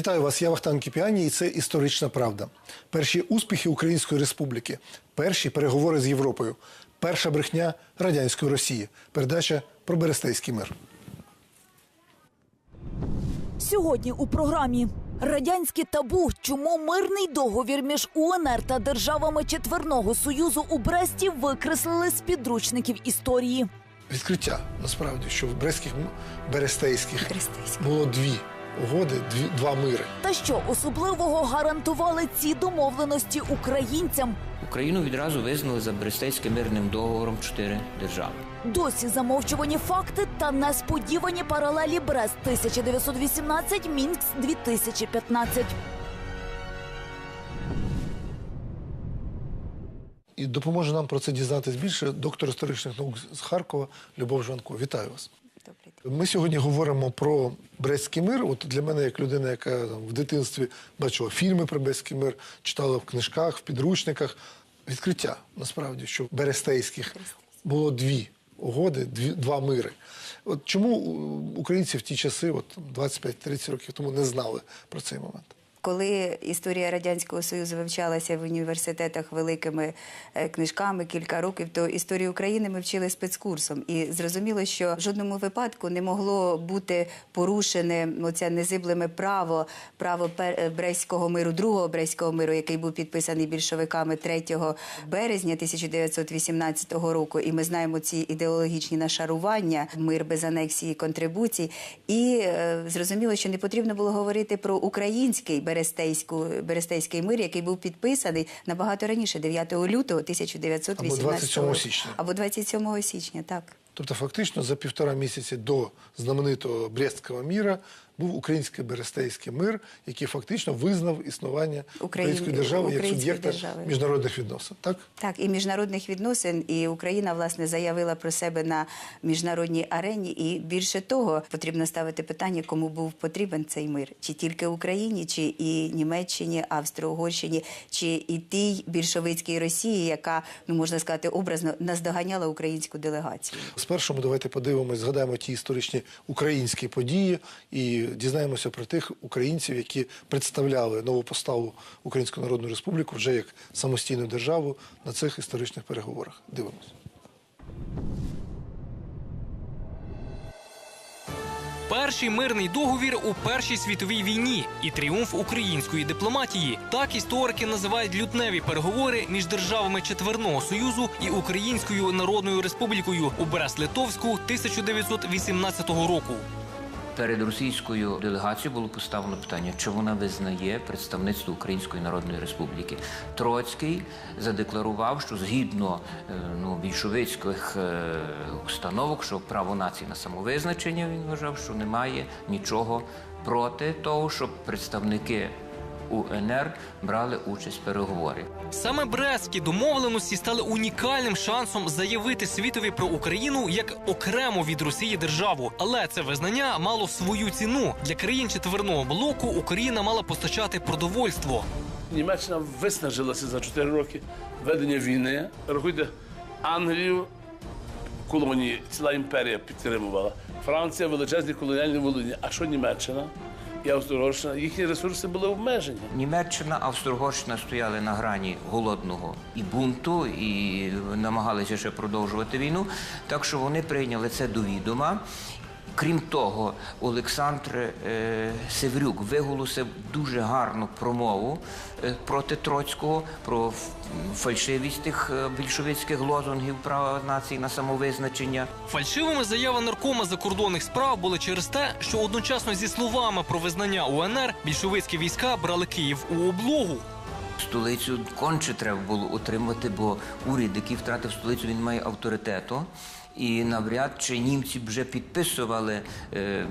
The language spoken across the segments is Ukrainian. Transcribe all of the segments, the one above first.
Вітаю вас, я Вахтан Кіпіані, і це історична правда. Перші успіхи Української Республіки, перші переговори з Європою, перша брехня радянської Росії. Передача про Берестейський мир. Сьогодні у програмі радянське табу, чому мирний договір між УНР та державами Четверного Союзу у Бресті викреслили з підручників історії. Відкриття насправді, що в Брестських Берестейських Берестейських. було дві угоди, дві, два мири. Та що особливого гарантували ці домовленості українцям? Україну відразу визнали за Брестейським мирним договором чотири держави. Досі замовчувані факти та несподівані паралелі Брест 1918, Мінськ 2015. І допоможе нам про це дізнатись більше доктор історичних наук з Харкова Любов Жванко. Вітаю вас. Ми сьогодні говоримо про Брестський мир. От для мене, як людина, яка там, в дитинстві бачила фільми про Брестський мир, читала в книжках, в підручниках. Відкриття насправді, що Берестейських було дві угоди, дві, два мири. От чому українці в ті часи, от 25-30 років тому, не знали про цей момент? Коли історія радянського союзу вивчалася в університетах великими е, книжками кілька років, то історію України ми вчили спецкурсом, і зрозуміло, що в жодному випадку не могло бути порушене оце незиблеме право, право е, Брестського миру, другого Брестського миру, який був підписаний більшовиками 3 березня 1918 року. І ми знаємо ці ідеологічні нашарування, мир без анексії, контрибуцій. І е, зрозуміло, що не потрібно було говорити про український Берестейську, Берестейський мир, який був підписаний набагато раніше, 9 лютого 1918 року. Або 27 січня. Або 27 січня, так. Тобто, фактично, за півтора місяці до знаменитого Брестського міра був український Берестейський мир, який фактично визнав існування української держави як суб'єкта міжнародних відносин. Так? Так, і міжнародних відносин, і Україна власне заявила про себе на міжнародній арені. І більше того, потрібно ставити питання, кому був потрібен цей мир: чи тільки Україні, чи і Німеччині, Австро-Угорщині, чи і тій більшовицькій Росії, яка ну можна сказати образно наздоганяла українську делегацію. Спершу ми давайте подивимось, згадаємо ті історичні українські події і дізнаємося про тих українців, які представляли нову поставу Українську Народну Республіку вже як самостійну державу на цих історичних переговорах. Дивимось. Перший мирний договір у Першій світовій війні і тріумф української дипломатії. Так історики називають лютневі переговори між державами Четверного Союзу і Українською Народною Республікою у Брест-Литовську 1918 року. Перед російською делегацією було поставлено питання, чи вона визнає представництво Української Народної Республіки. Троцький задекларував, що згідно е, ну, більшовицьких е, установок, що право нації на самовизначення він вважав, що немає нічого проти того, щоб представники УНР брали участь в переговорі. Саме Брестські домовленості стали унікальним шансом заявити світові про Україну як окрему від Росії державу. Але це визнання мало свою ціну для країн четверного блоку. Україна мала постачати продовольство. Німеччина виснажилася за 4 роки ведення війни. Рахуйте, Англію колонії, ціла імперія підтримувала. Франція величезні колоніальні володіння. А що Німеччина і Австро-Угорщина? Їхні ресурси були обмежені. Німеччина, Австро-Угорщина стояли на грані голодного і бунту, і намагалися ще продовжувати війну. Так що вони прийняли це до відома. Крім того, Олександр е, Севрюк виголосив дуже гарну промову е, проти Троцького про фальшивість тих е, більшовицьких лозунгів права нації на самовизначення. Фальшивими заяви наркома закордонних справ були через те, що одночасно зі словами про визнання УНР більшовицькі війська брали Київ у облогу. Столицю конче треба було утримувати, бо уряд, який втратив столицю, він має авторитету. І навряд чи німці б вже підписували е,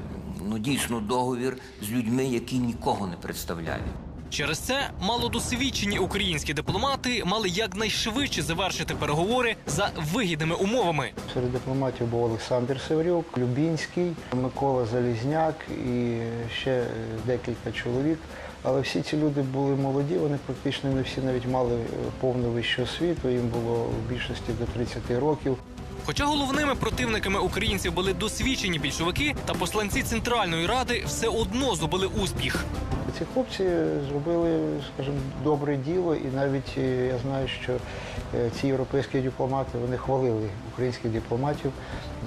ну, дійсно договір з людьми, які нікого не представляють. Через це малодосвідчені українські дипломати мали якнайшвидше завершити переговори за вигідними умовами. Серед дипломатів був Олександр Севрюк, Любінський, Микола Залізняк і ще е, декілька чоловік. Але всі ці люди були молоді, вони практично не всі навіть мали е, повну вищу освіту, їм було в більшості до 30 років. Хоча головними противниками українців були досвідчені більшовики та посланці Центральної Ради все одно здобули успіх. Ці хлопці зробили, скажімо, добре діло, і навіть е, я знаю, що е, ці європейські дипломати вони хвалили українських дипломатів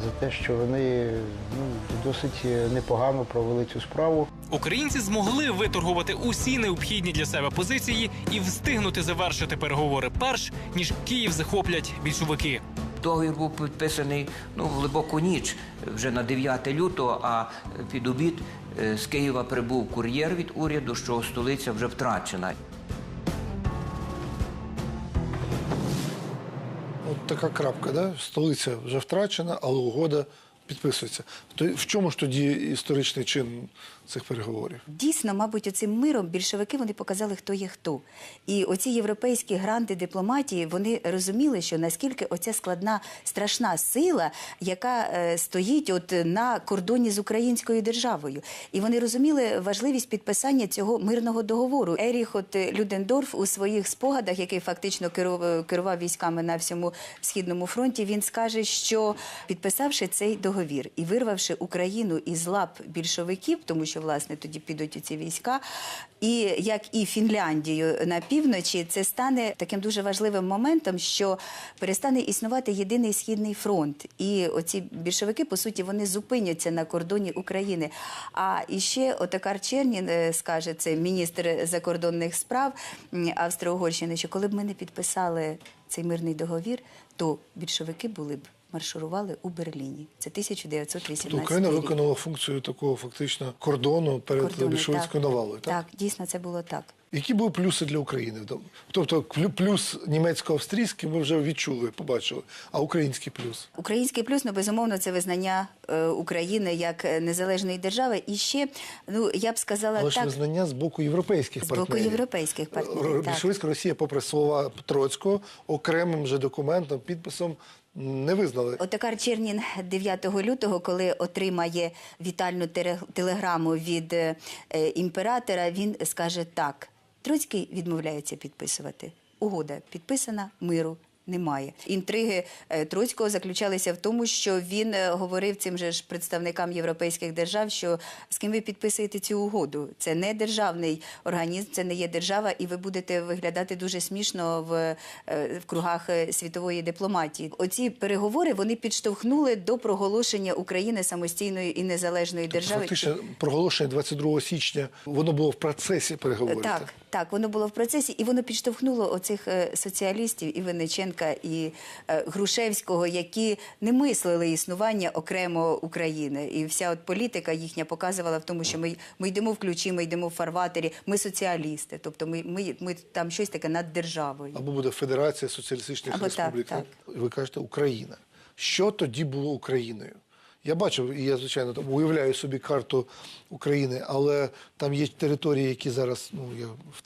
за те, що вони ну, досить е, непогано провели цю справу. Українці змогли виторгувати усі необхідні для себе позиції і встигнути завершити переговори перш ніж Київ захоплять більшовики. Договір був підписаний ну, в глибоку ніч, вже на 9 лютого, а під обід е, з Києва прибув кур'єр від уряду, що столиця вже втрачена. От така крапка, да? столиця вже втрачена, але угода підписується. То в чому ж тоді історичний чин цих переговорів? Дійсно, мабуть, оцим миром більшовики вони показали, хто є хто. І оці європейські гранди дипломатії вони розуміли, що наскільки оця складна страшна сила, яка е, стоїть от на кордоні з українською державою. І вони розуміли важливість підписання цього мирного договору. Еріх от е, Людендорф у своїх спогадах, який фактично керував, керував військами на всьому східному фронті, він скаже, що підписавши цей договір і вирвавши Україну із лап більшовиків, тому що власне тоді підуть ці війська, і як і Фінляндію на півночі, це стане таким дуже важливим моментом, що перестане існувати єдиний східний фронт. І оці більшовики, по суті, вони зупиняться на кордоні України. А іще Отакар Чернін е, скаже, це міністр закордонних справ Австро-Угорщини, що коли б ми не підписали цей мирний договір, то більшовики були б марширували у Берліні. Це 1918 Тобто Україна виконала функцію такого фактично кордону перед Кордони, більшовицькою так. навалою. Так? Так, дійсно, це було так. Які були плюси для України? Тобто плюс німецько-австрійський ми вже відчули, побачили, а український плюс? Український плюс, ну безумовно, це визнання е, України як е, незалежної держави. І ще, ну я б сказала Але ж визнання з боку європейських З боку європейських партнерів, так. Більшовицька Росія, попри слова Троцького, окремим же документом, підписом не визнали. Отакар Чернін 9 лютого, коли отримає вітальну телеграму від е, імператора, він скаже так: Троцький відмовляється підписувати. Угода підписана, миру. Немає інтриги е, Троцького заключалися в тому, що він е, говорив цим же ж представникам європейських держав, що з ким ви підписуєте цю угоду. Це не державний організм, це не є держава, і ви будете виглядати дуже смішно в, е, в кругах світової дипломатії. Оці переговори вони підштовхнули до проголошення України самостійною і незалежною державою. Фактично, проголошення 22 січня, воно було в процесі переговорів. Так, так, воно було в процесі, і воно підштовхнуло оцих соціалістів і Винниченка, і е, Грушевського, які не мислили існування окремо України. І вся от політика їхня показувала в тому, що ми, ми йдемо в ключі, ми йдемо в фарватері, ми соціалісти. Тобто ми, ми, ми там щось таке над державою. Або буде Федерація Соціалістичних Або Республік. так. Ви кажете Україна. Що тоді було Україною? Я бачив, і я, звичайно, там уявляю собі карту України, але там є території, які зараз ну,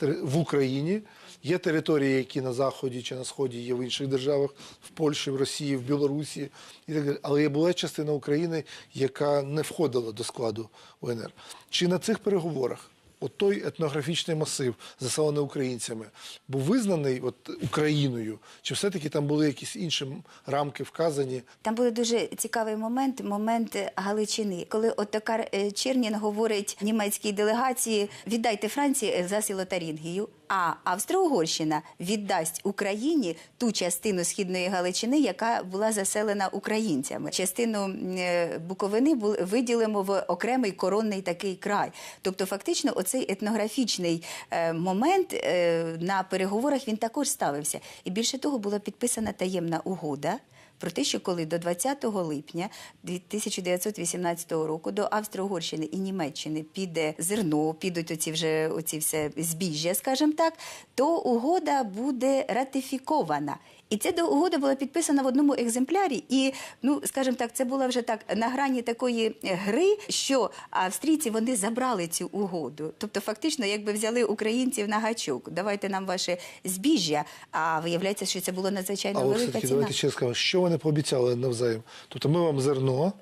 в, в Україні, є території, які на Заході чи на Сході є в інших державах, в Польщі, в Росії, в Білорусі і так далі. Але була частина України, яка не входила до складу УНР. Чи на цих переговорах от той етнографічний масив, заселений українцями, був визнаний от, Україною? Чи все-таки там були якісь інші рамки вказані? Там був дуже цікавий момент, момент Галичини, коли Отакар е, Чернін говорить німецькій делегації: віддайте Франції Ельзас і Лотарингію, а Австро-Угорщина віддасть Україні ту частину східної Галичини, яка була заселена українцями. Частину е, Буковини бу- виділимо в окремий коронний такий край. Тобто, фактично, оцей етнографічний е, момент е, на переговорах він також ставився. І більше того, була підписана таємна угода про те, що коли до 20 липня 1918 року до Австро-Угорщини і Німеччини піде зерно, підуть оці вже оці все збіжжя, скажімо так, то угода буде ратифікована. І ця угода була підписана в одному екземплярі, і ну скажімо так, це була вже так на грані такої гри, що австрійці вони забрали цю угоду. Тобто, фактично, якби взяли українців на гачок, давайте нам ваше збіжжя. А виявляється, що це було надзвичайно велика ціна. давайте ще скажемо, що вони пообіцяли навзаєм. Тобто ми вам зерно,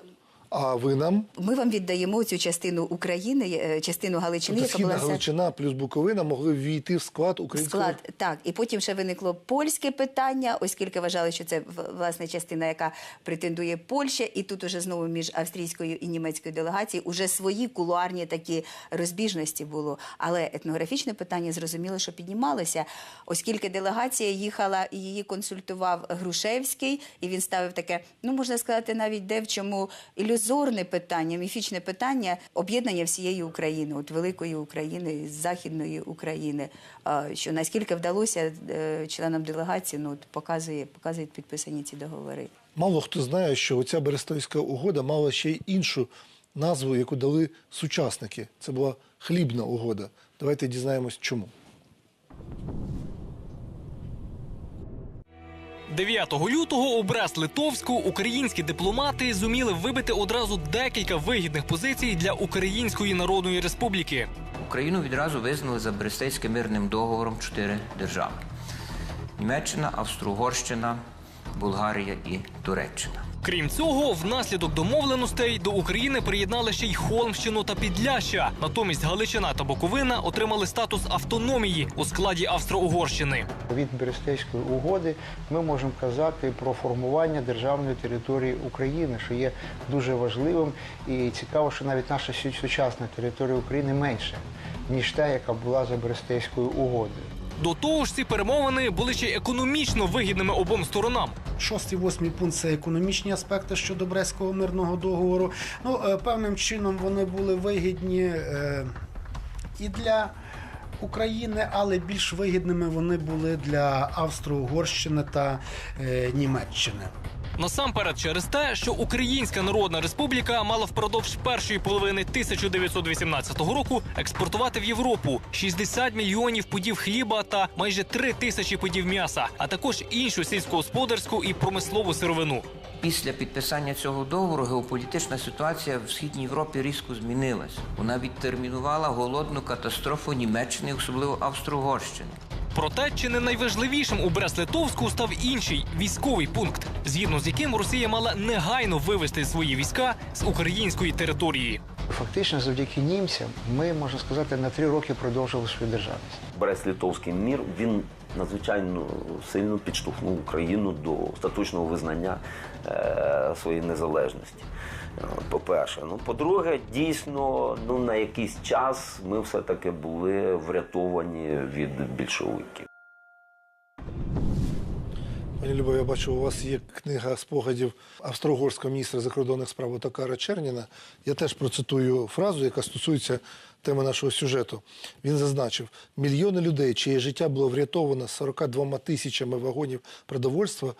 А ви нам? Ми вам віддаємо цю частину України, е, частину Галичини, тобто яка Східна була Галичина плюс Буковина могли ввійти в склад українського Склад так, і потім ще виникло польське питання, оскільки вважали, що це власне частина, яка претендує Польща, і тут уже знову між австрійською і німецькою делегацією уже свої кулуарні такі розбіжності було. Але етнографічне питання зрозуміло, що піднімалося, оскільки делегація їхала і її консультував Грушевський, і він ставив таке, ну можна сказати, навіть де в чому ілюзорне питання, міфічне питання об'єднання всієї України, от великої України, західної України. Що наскільки вдалося е, членам делегації, ну от показує, показують підписані ці договори. Мало хто знає, що оця Берестовська угода мала ще й іншу назву, яку дали сучасники. Це була хлібна угода. Давайте дізнаємось, чому. 9 лютого у Брест-Литовську українські дипломати зуміли вибити одразу декілька вигідних позицій для Української Народної Республіки. Україну відразу визнали за Брестейським мирним договором чотири держави: Німеччина, Австро-Угорщина, Болгарія і Туреччина. Крім цього, внаслідок домовленостей до України приєднали ще й Холмщину та Підляща. Натомість Галичина та Буковина отримали статус автономії у складі Австро-Угорщини. Від Берестейської угоди ми можемо казати про формування державної території України, що є дуже важливим. І цікаво, що навіть наша сучасна територія України менша, ніж та, яка була за Берестейською угодою. До того ж, ці перемовини були ще економічно вигідними обом сторонам. Шостий, восьмий пункт це економічні аспекти щодо Брестського мирного договору. Ну, е, певним чином вони були вигідні е, і для України, але більш вигідними вони були для Австро-Угорщини та е, Німеччини. Насамперед через те, що Українська Народна Республіка мала впродовж першої половини 1918 року експортувати в Європу 60 мільйонів пудів хліба та майже 3 тисячі пудів м'яса, а також іншу сільськогосподарську і промислову сировину. Після підписання цього договору геополітична ситуація в східній Європі різко змінилась. Вона відтермінувала голодну катастрофу Німеччини, особливо Австро-Угорщини. Проте чи не найважливішим у Брест-Литовську став інший військовий пункт, згідно з яким Росія мала негайно вивести свої війська з української території. Фактично, завдяки німцям, ми можна сказати на три роки продовжили свою державність. Брест-Литовський мір він надзвичайно сильно підштовхнув Україну до остаточного визнання е, своєї незалежності. По-перше, ну по-друге, дійсно, ну на якийсь час ми все-таки були врятовані від більшовиків. Пані Любов, я бачу, у вас є книга спогадів австро-угорського міністра закордонних справ Отакара Черніна. Я теж процитую фразу, яка стосується теми нашого сюжету. Він зазначив: мільйони людей, чиє життя було врятовано 42 тисячами вагонів продовольства,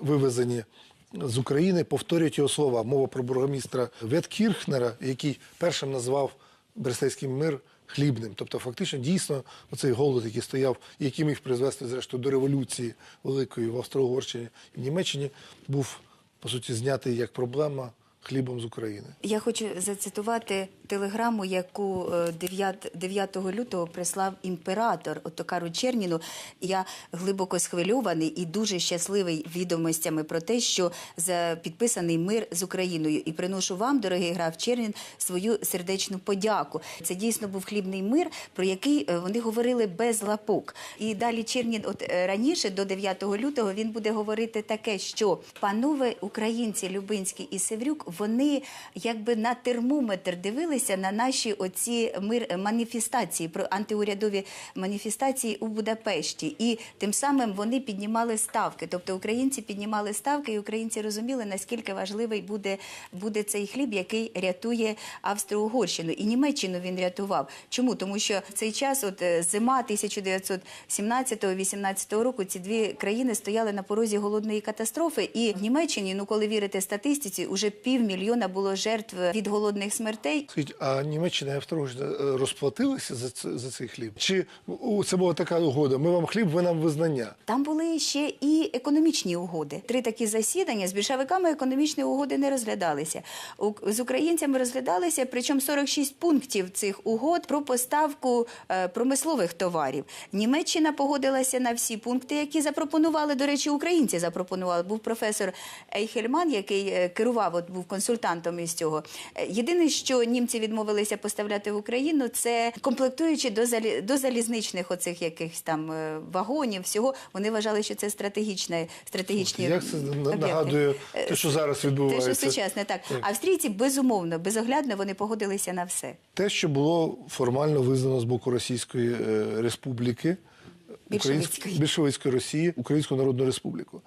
вивезені з України, повторюють його слова. Мова про бургомістра Веткірхнера, який першим назвав Брестейський мир хлібним. Тобто, фактично, дійсно, оцей голод, який стояв, який міг призвести, зрештою, до революції великої в Австро-Угорщині і в Німеччині, був, по суті, знятий як проблема хлібом з України. Я хочу зацитувати телеграму, яку е, 9, 9 лютого прислав імператор Отокару Черніну. Я глибоко схвильований і дуже щасливий відомостями про те, що за підписаний мир з Україною. І приношу вам, дорогий граф Чернін, свою сердечну подяку. Це дійсно був хлібний мир, про який е, вони говорили без лапок. І далі Чернін, от е, раніше, до 9 лютого, він буде говорити таке, що панове українці Любинський і Севрюк, вони якби на термометр дивилися на наші оці мир маніфестації, про антиурядові маніфестації у Будапешті. І тим самим вони піднімали ставки. Тобто українці піднімали ставки, і українці розуміли, наскільки важливий буде, буде цей хліб, який рятує Австро-Угорщину. І Німеччину він рятував. Чому? Тому що цей час, от е, зима 1917-18 року, ці дві країни стояли на порозі голодної катастрофи. І в Німеччині, ну коли вірити статистиці, уже півмільйона було жертв від голодних смертей. А Німеччина і Австрія е, розплатилися за, це- за цей хліб? Чи це була така угода? Ми вам хліб, ви нам визнання? Там були ще і економічні угоди. Три такі засідання з більшовиками економічні угоди не розглядалися. З українцями розглядалися, причому 46 пунктів цих угод про поставку е, промислових товарів. Німеччина погодилася на всі пункти, які запропонували. До речі, українці запропонували. Був професор Ейхельман, який е, керував, от був консультантом із цього. Е, Єдине, що німці відмовилися поставляти в Україну, це комплектуючи до залі... до залізничних оцих якихось там е, вагонів. Всього вони вважали, що це стратегічне стратегічні Як це нагадує Е, те, що зараз Те, відбувається? що сучасне, так. Так. Австрійці безумовно, безоглядно вони погодилися на все. Те, що було формально визнано з боку Російської Республіки, Більшовицької. Більшовицької Росії, Українську Народну Республіку.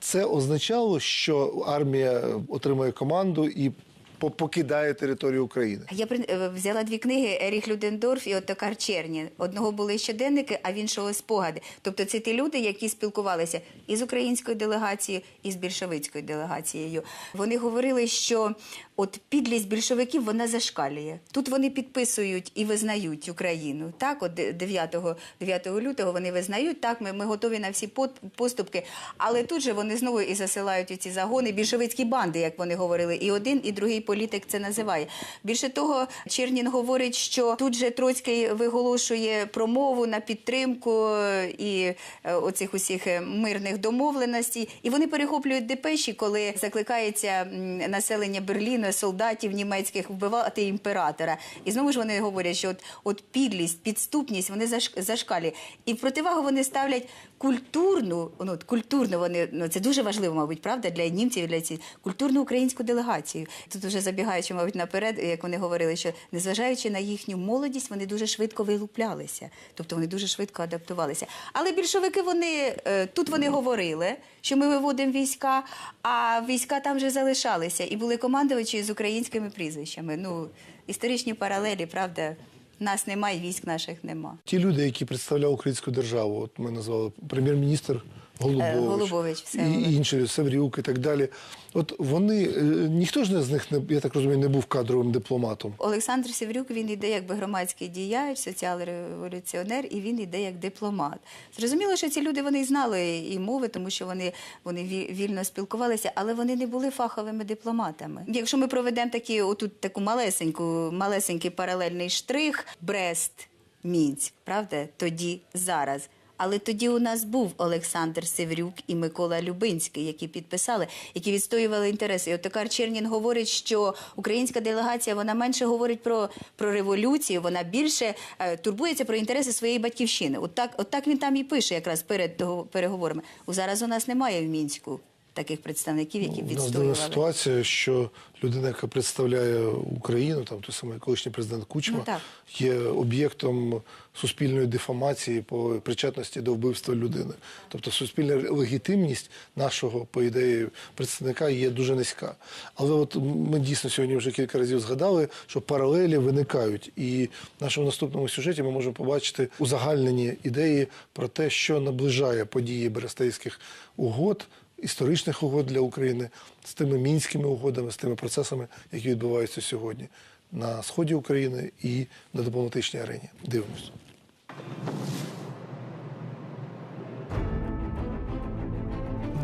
Це означало, що армія е, отримує команду і по- покидає територію України. Я е, взяла дві книги Еріх Людендорф і Оттокар Черні. Одного були щоденники, а в іншого спогади. Тобто це ті люди, які спілкувалися і з українською делегацією, і з більшовицькою делегацією. Вони говорили, що от підлість більшовиків вона зашкалює. Тут вони підписують і визнають Україну. Так, от де- 9, 9 лютого вони визнають, так, ми, ми готові на всі поступки. Але тут же вони знову і засилають у ці загони більшовицькі банди, як вони говорили. І один, і другий політик це називає. Більше того, Чернін говорить, що тут же Троцький виголошує промову на підтримку е, і е, оцих усіх е, мирних домовленостей. І вони перехоплюють депеші, коли закликається населення Берліну, солдатів німецьких вбивати імператора. І знову ж вони говорять, що от, от підлість, підступність вони заш- зашкалює. І в противагу вони ставлять культурну, ну культурну вони ну це дуже важливо, мабуть, правда, для німців, для ці культурну українську делегацію. Тут уже забігаючи, мабуть, наперед, як вони говорили, що незважаючи на їхню молодість, вони дуже швидко вилуплялися, тобто вони дуже швидко адаптувалися. Але більшовики вони е, тут вони говорили, що ми виводимо війська, а війська там вже залишалися і були командувачі з українськими прізвищами. Ну історичні паралелі, правда. Нас немає, військ наших нема. Ті люди, які представляли українську державу, от ми назвали прем'єр-міністр Голубович, Е, Голубович, Всеволод. і інші Севрюк і так далі. От вони е, ніхто ж з них не я так розумію, не був кадровим дипломатом. Олександр Севрюк він іде якби громадський діяч, соціал-революціонер, і він іде як дипломат. Зрозуміло, що ці люди вони знали і мови, тому що вони, вони вільно спілкувалися, але вони не були фаховими дипломатами. Якщо ми проведемо такі, отут таку малесеньку, малесенький паралельний штрих Брест, Мінськ, правда? Тоді зараз. Але тоді у нас був Олександр Севрюк і Микола Любинський, які підписали, які відстоювали інтереси. І от Токар Чернін говорить, що українська делегація вона менше говорить про, про революцію, вона більше е, турбується про інтереси своєї батьківщини. От так, от так він там і пише, якраз перед того- переговорами. Зараз у нас немає в мінську таких представників, які б У нас ситуація, що людина, яка представляє Україну, там той самий колишній президент Кучма, Ну, є об'єктом суспільної дефамації по причетності до вбивства людини. Тобто суспільна легітимність нашого, по ідеї, представника є дуже низька. Але от ми дійсно сьогодні вже кілька разів згадали, що паралелі виникають. І в нашому наступному сюжеті ми можемо побачити узагальнені ідеї про те, що наближає події Берестейських угод історичних угод для України з тими мінськими угодами, з тими процесами, які відбуваються сьогодні на сході України і на дипломатичній арені. Дивимось.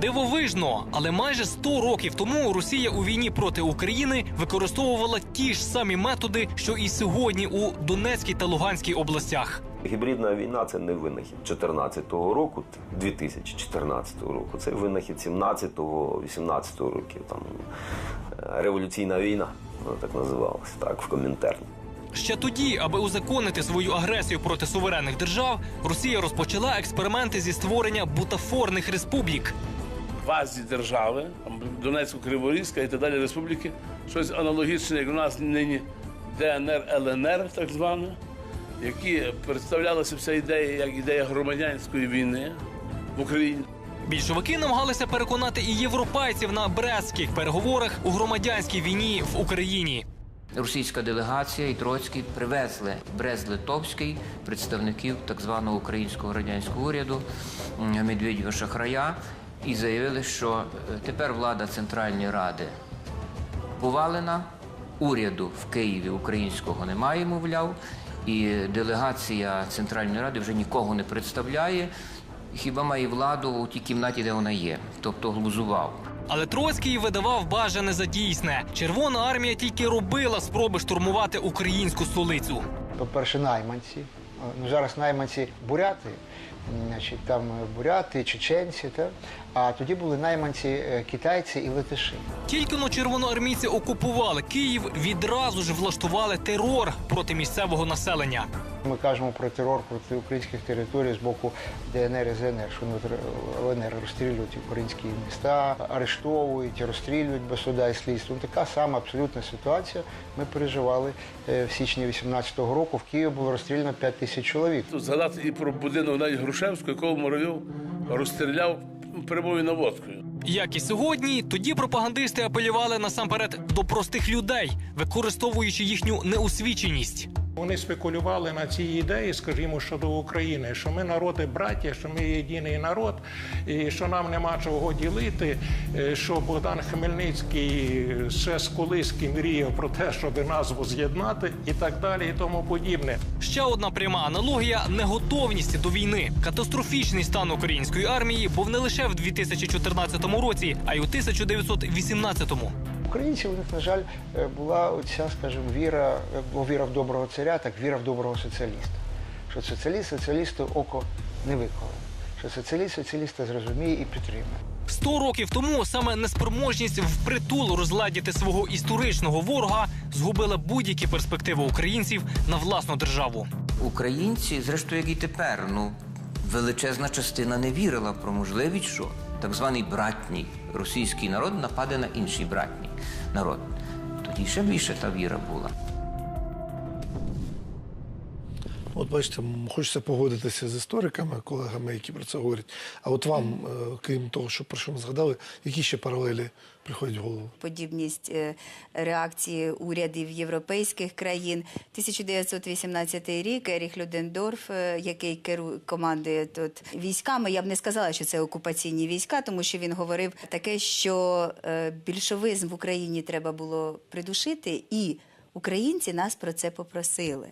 Дивовижно, але майже 100 років тому Росія у війні проти України використовувала ті ж самі методи, що і сьогодні у Донецькій та Луганській областях. Гібридна війна це не винахід 14-го року, 2014 року. Це винахід 17-го, 18-го років. Там е, революційна війна, вона так називалася, так, в комінтерні. Ще тоді, аби узаконити свою агресію проти суверенних держав, Росія розпочала експерименти зі створення бутафорних республік. квазі держави, там Донецько Криворізька і так далі республіки, щось аналогічне, як у нас нині ДНР, ЛНР, так зване, які представлялася вся ідея як ідея громадянської війни в Україні. Більшовики намагалися переконати і європейців на брестських переговорах у громадянській війні в Україні. Російська делегація і Троцький привезли в Брест-Литовський представників так званого українського радянського уряду Медведєва Шахрая і заявили, що е, тепер влада Центральної Ради повалена, уряду в Києві українського немає, мовляв, і делегація Центральної Ради вже нікого не представляє. Хіба має владу у тій кімнаті, де вона є, тобто глузував. Але Троцький видавав бажане за дійсне. Червона армія тільки робила спроби штурмувати українську столицю. По-перше, найманці. Ну, зараз найманці буряти, значить, там буряти, чеченці, та? А тоді були найманці е, китайці і латиші. Тільки но червоноармійці окупували Київ, відразу ж влаштували терор проти місцевого населення. Ми кажемо про терор проти українських територій з боку ДНР і ЗНР, що ЛНР розстрілюють українські міста, арештовують, розстрілюють без суда і слідства. Ну, така сама абсолютна ситуація. Ми переживали е, в січні 18-го року. В Києві було розстріляно 5 тисяч чоловік. Тут згадати і про будинок навіть Грушевського, якого Муравйов розстріляв прямою наводкою. Як і сьогодні, тоді пропагандисти апелювали насамперед до простих людей, використовуючи їхню неосвіченість. Вони спекулювали на цій ідеї, скажімо, щодо України, що ми народи браття, що ми єдиний народ, і що нам нема чого ділити. е, Що Богдан Хмельницький ще з колиски мріяв про те, щоб назву з'єднати, і так далі, і тому подібне. Ще одна пряма аналогія неготовність до війни. Катастрофічний стан української армії був не лише в 2014 році, а й у 1918-му. Українців у них, на жаль, е, була оця, скажімо, віра, як було віра в доброго царя, так віра в доброго соціаліста. Що соціаліст соціалісту око не виколе. Що соціаліст соціаліста зрозуміє і підтримує. Сто років тому саме неспроможність впритул розладіти свого історичного ворога згубила будь-які перспективи українців на власну державу. Українці, зрештою, як і тепер, ну величезна частина не вірила про можливість, що так званий братній російський народ нападе на інший братній народ. Тоді ще більше та віра була. От бачите, хочеться погодитися з істориками, колегами, які про це говорять. А от вам, е, крім того, що про що ми згадали, які ще паралелі приходять в голову? подібність е, реакції урядів європейських країн. 1918 рік Еріх Людендорф, е, який керує командує тут військами, я б не сказала, що це окупаційні війська, тому що він говорив таке, що більшовизм в Україні треба було придушити, і українці нас про це попросили.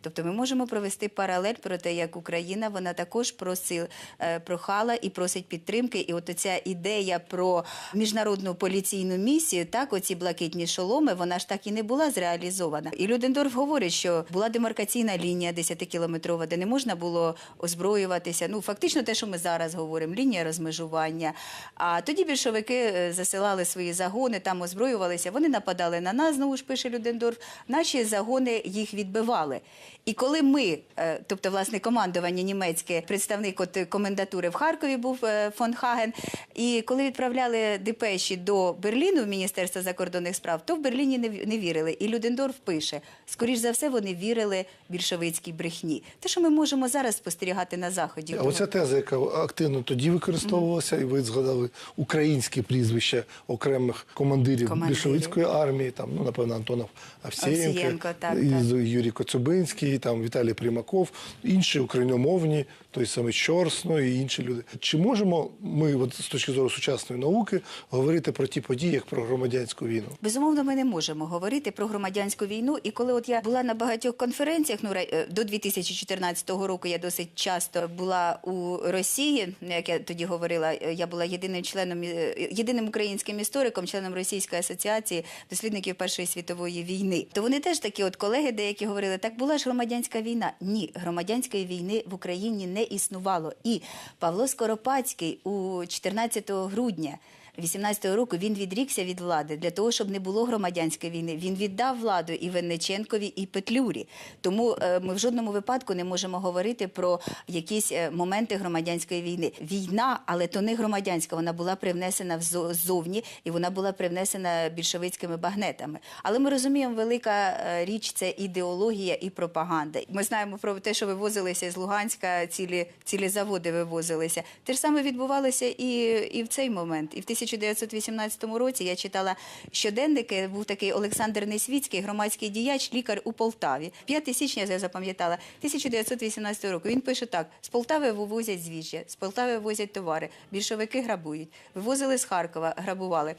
Тобто ми можемо провести паралель про те, як Україна вона також просил, е, прохала і просить підтримки. І от ця ідея про міжнародну поліційну місію, так оці блакитні шоломи, вона ж так і не була зреалізована. І Людендорф говорить, що була демаркаційна лінія 10-кілометрова, де не можна було озброюватися. Ну фактично, те, що ми зараз говоримо, лінія розмежування. А тоді більшовики е, засилали свої загони, там озброювалися. Вони нападали на нас. Знову ж пише Людендорф. Наші загони їх відбивали. І коли ми, е, тобто власне командування німецьке, представник от комендатури в Харкові був е, фон Хаген, і коли відправляли депеші до Берліну в Міністерство закордонних справ, то в Берліні не вірили. І Людендорф пише: скоріш за все, вони вірили більшовицькій брехні. Те, що ми можемо зараз спостерігати на заході. А оця теза, яка активно тоді використовувалася, і ви згадали українські прізвища окремих командирів, Командирів. більшовицької армії, там, ну, напевно, Антонов Овсієнко, Овсієнко, так, і так. Юрій Коцюбинський, там, Віталій Примаков, інші україномовні, той самий Чорсно і інші люди. Чи можемо ми, от, з точки зору сучасної науки, говорити про ті події, як про громадянську війну? Безумовно, ми не можемо говорити про громадянську війну. І коли от я була на багатьох конференціях, ну е, до 2014 року я досить часто була у Росії. Як я тоді говорила, е, я була єдиним членом е, єдиним українським істориком, членом Російської асоціації дослідників Першої світової війни. То вони теж такі, от колеги, деякі говорили, так була ж громадянська війна. Ні, громадянської війни в Україні не існувало. І Павло Скоропадський у 14 грудня. 18-го року він відрікся від влади для того, щоб не було громадянської війни. Він віддав владу і Винниченкові, і Петлюрі. Тому е, ми в жодному випадку не можемо говорити про якісь е, моменти громадянської війни. Війна, але то не громадянська, вона була привнесена ззовні і вона була привнесена більшовицькими багнетами. Але ми розуміємо, велика е, річ це ідеологія і пропаганда. Ми знаємо про те, що вивозилися з Луганська, цілі, цілі заводи вивозилися. Те ж саме відбувалося і, і в цей момент. І в 1918 році я читала щоденники. Був такий Олександр Несвіцький, громадський діяч, лікар у Полтаві. 5 січня я запам'ятала 1918 року. Він пише так: з Полтави вивозять звіжжя, з Полтави вивозять товари, більшовики грабують, вивозили з Харкова, грабували.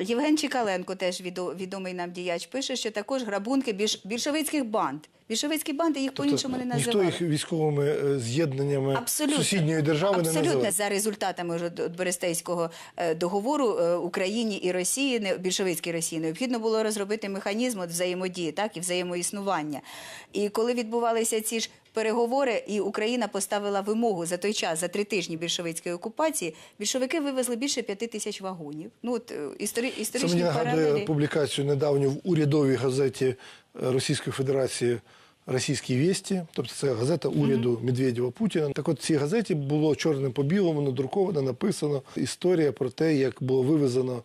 Євген Чікаленко, теж відо- відомий нам діяч, пише, що також грабунки більш, більшовицьких банд. Більшовицькі банди їх по-іншому не називали. ніхто їх військовими е, з'єднаннями сусідньої держави Абсолютно. не називав. за результатами Берестейського е, договору е, Україні і Росії, не більшовицькій Росії, необхідно було розробити механізм от взаємодії, так і взаємоіснування. І коли відбувалися ці ж переговори, і Україна поставила вимогу за той час, за три тижні більшовицької окупації, більшовики вивезли більше п'яти тисяч вагонів. Ну от е, історі, Це історичні мені нагадує паралелі. публікацію недавню в урядовій газеті е, Російської Федерації Російські вісті, тобто це газета уряду Медведєва Путіна. Так от в цій газеті було чорним по білому надруковано, написано історія про те, як було вивезено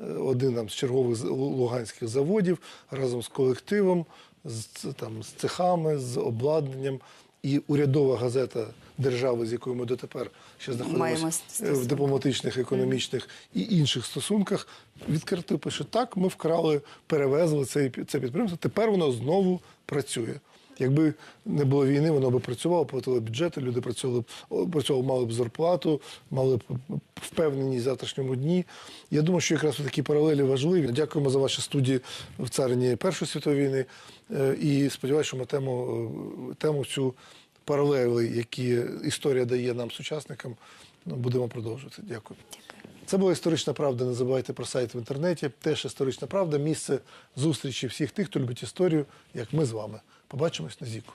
е, один там, з чергових луганських заводів разом з колективом, з, там, з цехами, з обладнанням. І урядова газета держави, з якою ми дотепер ще знаходимося в дипломатичних, економічних і інших стосунках, відкрито пише, так, ми вкрали, перевезли цей, це підприємство, тепер воно знову працює. Якби не було війни, воно би працювало, платило бюджети, люди працювали, працювали, мали б зарплату, мали б впевненість в завтрашньому дні. Я думаю, що якраз такі паралелі важливі. Дякуємо за ваші студії в царині Першої світової війни. Е, І сподіваюся, що ми тему, е, тему цю паралелі, які історія дає нам, сучасникам, ну, будемо продовжувати. Дякую. Це була історична правда. Не забувайте про сайт в інтернеті. Теж історична правда, місце зустрічі всіх тих, хто любить історію, як ми з вами. Побачимось на зіку.